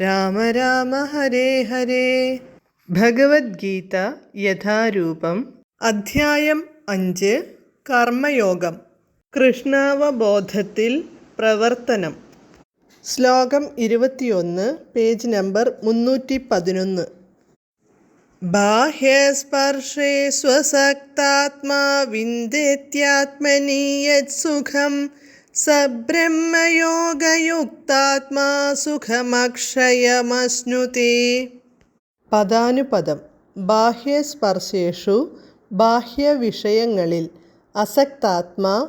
രാമ രാമ ഹരേ ഹരേ. ഭഗവത്ഗീത യഥാരൂപം അധ്യായം അഞ്ച് കർമ്മയോഗം. കൃഷ്ണാവബോധത്തിൽ പ്രവർത്തനം. ശ്ലോകം ഇരുപത്തിയൊന്ന് പേജ് നമ്പർ മുന്നൂറ്റി പതിനൊന്ന് ബാഹ്യസ്പർശേ സ്വസക്താത്മാ സുഖം സബ്രഹ്മയോഗയുക്താത്മാ സുഖമക്ഷയമശ്നുതേ. പദാനുപദം. ബാഹ്യസ്പർശേഷു ബാഹ്യവിഷയങ്ങളിൽ അസക്താത്മാ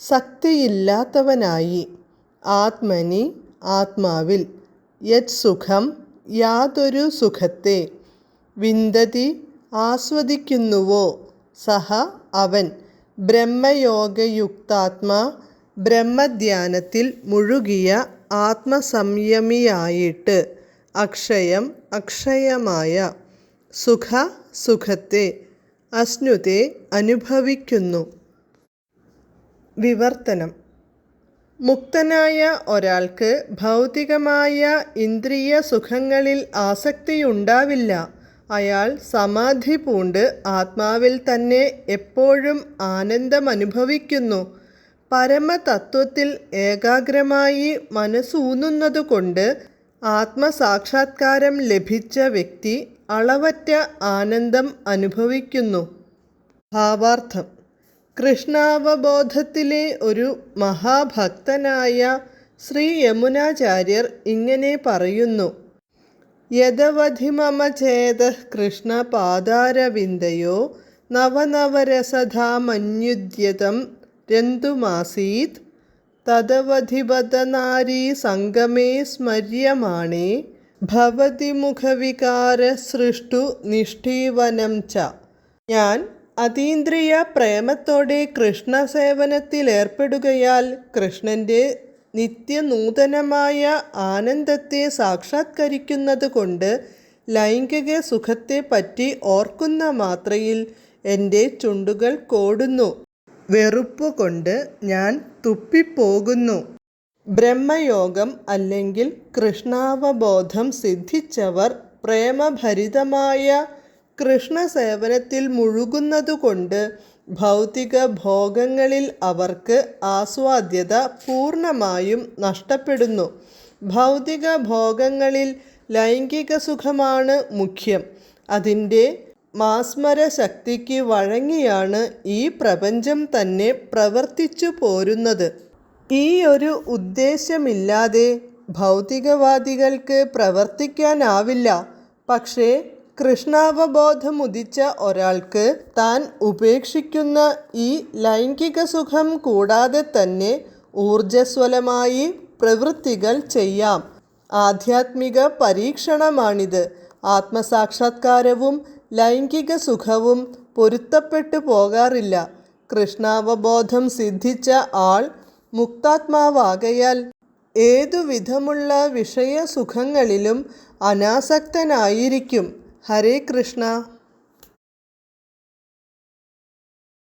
സക്തിയില്ലാത്തവനായി ആത്മനി ആത്മാവിൽ യത് സുഖം യാതൊരു സുഖത്തെ വിന്ദതി ആസ്വദിക്കുന്നുവോ? സഹ അവൻ ബ്രഹ്മയോഗയുക്താത്മാ ബ്രഹ്മധ്യാനത്തിൽ മുഴുകിയ ആത്മസംയമിയായിട്ട് അക്ഷയം അക്ഷയമായ സുഖ സുഖത്തെ അശ്നുതെ അനുഭവിക്കുന്നു. വിവർത്തനം. മുക്തനായ ഒരാൾക്ക് ഭൗതികമായ ഇന്ദ്രിയ സുഖങ്ങളിൽ ആസക്തിയുണ്ടാവില്ല. അയാൾ സമാധി പൂണ്ട് ആത്മാവിൽ തന്നെ എപ്പോഴും ആനന്ദമനുഭവിക്കുന്നു. പരമതത്വത്തിൽ ഏകാഗ്രമായി മനസ്സൂന്നുന്നതുകൊണ്ട് ആത്മസാക്ഷാത്കാരം ലഭിച്ച വ്യക്തി അളവറ്റ ആനന്ദം അനുഭവിക്കുന്നു. ഭാവാർത്ഥം. കൃഷ്ണാവബോധത്തിലെ ഒരു മഹാഭക്തനായ ശ്രീ യമുനാചാര്യർ ഇങ്ങനെ പറയുന്നു. യദവധിമമ ചേത കൃഷ്ണപാദാരവിന്ദയോ നവനവരസധാമന്യുദ്യതം രന്തുമാസീത് തദവധിപതനാരീ സംഗമേ സ്മര്യമാണേ. ഭവതി മുഖവികാര സൃഷ്ടു നിഷ്ഠീവനം ച. ഞാൻ അതീന്ദ്രിയ പ്രേമത്തോടെ കൃഷ്ണസേവനത്തിലേർപ്പെടുകയാൽ കൃഷ്ണന്റെ നിത്യനൂതനമായ ആനന്ദത്തെ സാക്ഷാത്കരിക്കുന്നത് കൊണ്ട് ലൈംഗിക സുഖത്തെപ്പറ്റി ഓർക്കുന്ന മാത്രയിൽ എന്റെ ചുണ്ടുകൾ കോടുന്നു. വെറുപ്പുകൊണ്ട് ഞാൻ തുപ്പിപ്പോകുന്നു. ബ്രഹ്മയോഗം അല്ലെങ്കിൽ കൃഷ്ണാവബോധം സിദ്ധിച്ചവർ പ്രേമഭരിതമായ കൃഷ്ണസേവനത്തിൽ മുഴുകുന്നതുകൊണ്ട് ഭൗതിക ഭോഗങ്ങളിൽ അവർക്ക് ആസ്വാദ്യത പൂർണമായും നഷ്ടപ്പെടുന്നു. ഭൗതിക ഭോഗങ്ങളിൽ ലൈംഗിക സുഖമാണ് മുഖ്യം. അതിന്റെ മാസ്മര ശക്തിക്ക് വഴങ്ങിയാണ് ഈ പ്രപഞ്ചം തന്നെ പ്രവർത്തിച്ചു പോരുന്നത്. ഈ ഒരു ഉദ്ദേശമില്ലാതെ ഭൗതികവാദികൾക്ക് പ്രവർത്തിക്കാനാവില്ല. പക്ഷേ കൃഷ്ണാവബോധമുദിച്ച ഒരാൾക്ക് താൻ ഉപേക്ഷിക്കുന്ന ഈ ലൈംഗിക സുഖം കൂടാതെ തന്നെ ഊർജസ്വലമായി പ്രവൃത്തികൾ ചെയ്യാം. ആധ്യാത്മിക പരീക്ഷണമാണിത്. ആത്മസാക്ഷാത്കാരവും ലൈംഗിക സുഖവും പൊരുത്തപ്പെട്ടു പോകാറില്ല. കൃഷ്ണാവബോധം സിദ്ധിച്ച ആൾ മുക്താത്മാവാകയാൽ ഏതുവിധമുള്ള വിഷയസുഖങ്ങളിലും അനാസക്തനായിരിക്കും. ഹരേ കൃഷ്ണ.